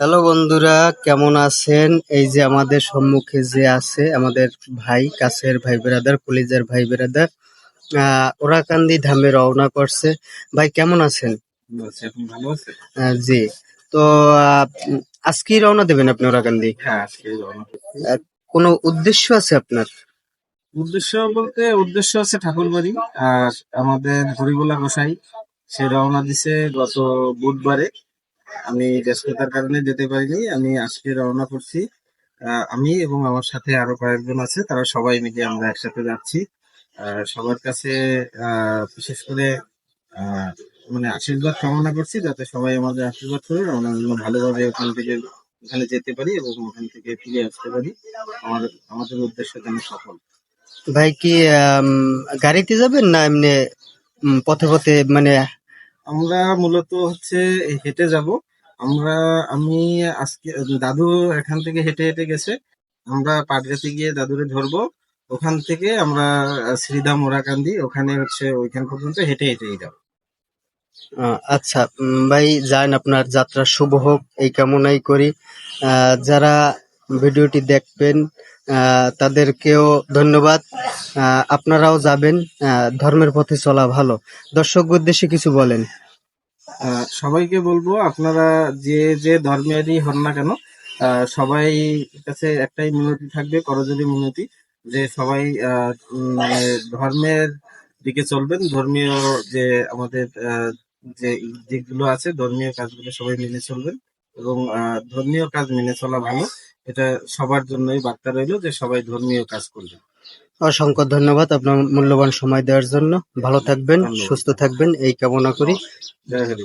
Hello বন্ধুরা কেমন আছেন? এই যে আমাদের সম্মুখে যে আছে আমাদের ভাই কাছের ভাই বেরাদার কলিজার ভাই বেরাদার আহ ওরাকান্দি ধামে রওনা করছে। ভাই কেমন আছেন? আচ্ছা জি। তো আজকেই রওনা দেবেন আপনি ওরাকান্দি? হ্যাঁ আজকে কোনো উদ্দেশ্য আছে আপনার? উদ্দেশ্য বলতে উদ্দেশ্য আছে ঠাকুরবাড়ি আর আমাদের হরিগোলা গোসাই সে রওনা দিছে গত বুধবারে। আমি ব্যস্ততার কারণে যেতে পারিনি, আমি আজকে রওনা করছি। আমি এবং আমার সাথে আরও কয়েকজন আছে, তারা সবাই মিলে আমরা একসাথে যাচ্ছি। সবার কাছে বিশেষ করে মানে আশীর্বাদ কামনা করছি, যাতে সবাই আমাদের আশীর্বাদ করে আমরা যেন ভালোভাবে ওখান থেকে, ওখানে যেতে পারি এবং ওখান থেকে ফিরে আসতে পারি। আমার, আমাদের উদ্দেশ্য যেন সফল। ভাই কি গাড়িতে যাবেন না এমনি পথে পথে মানে আমরা মূলত হচ্ছে হেঁটে যাব। আমরা, আমি আজকে, দাদু এখান থেকে হেঁটে হেঁটে গেছে। আমরা পাটগাতে গিয়ে দাদুরে ধরবো। ওখান থেকে আমরা শ্রীধাম ওরাকান্দি, ওখানে হচ্ছে ওইখান পর্যন্ত হেঁটে হেঁটেই যাব। আচ্ছা ভাই, যান আপনার যাত্রা শুভ হোক, এই কামনাই করি। যারা ভিডিওটি দেখবেন তাদেরকেও ধন্যবাদ। আপনারাও যাবেন ধর্মের পথে চলা ভালো। দর্শক উদ্দেশ্যে কিছু বলেন। সবাইকে বলব, আপনারা যে যে ধর্মেরই হন না কেন সবাই কাছে একটাই মিনতি থাকবে, করজোড়ি মিনতি, যে সবাই মানে ধর্মের দিকে চলবেন, ধর্মীয় যে আমাদের যে দিকগুলো আছে, ধর্মীয় কাজগুলো সবাই মেনে চলবেন এবং ধর্মীয় কাজ মেনে চলা ভালো। এটা সবার জন্যই বার্তা রইল যে সবাই ধর্মীয় কাজ করবেন অসংখ্য ধন্যবাদ আপনার মূল্যবান সময় দেওয়ার জন্য। ভালো থাকবেন সুস্থ থাকবেন এই কামনা করি। জয় হরি।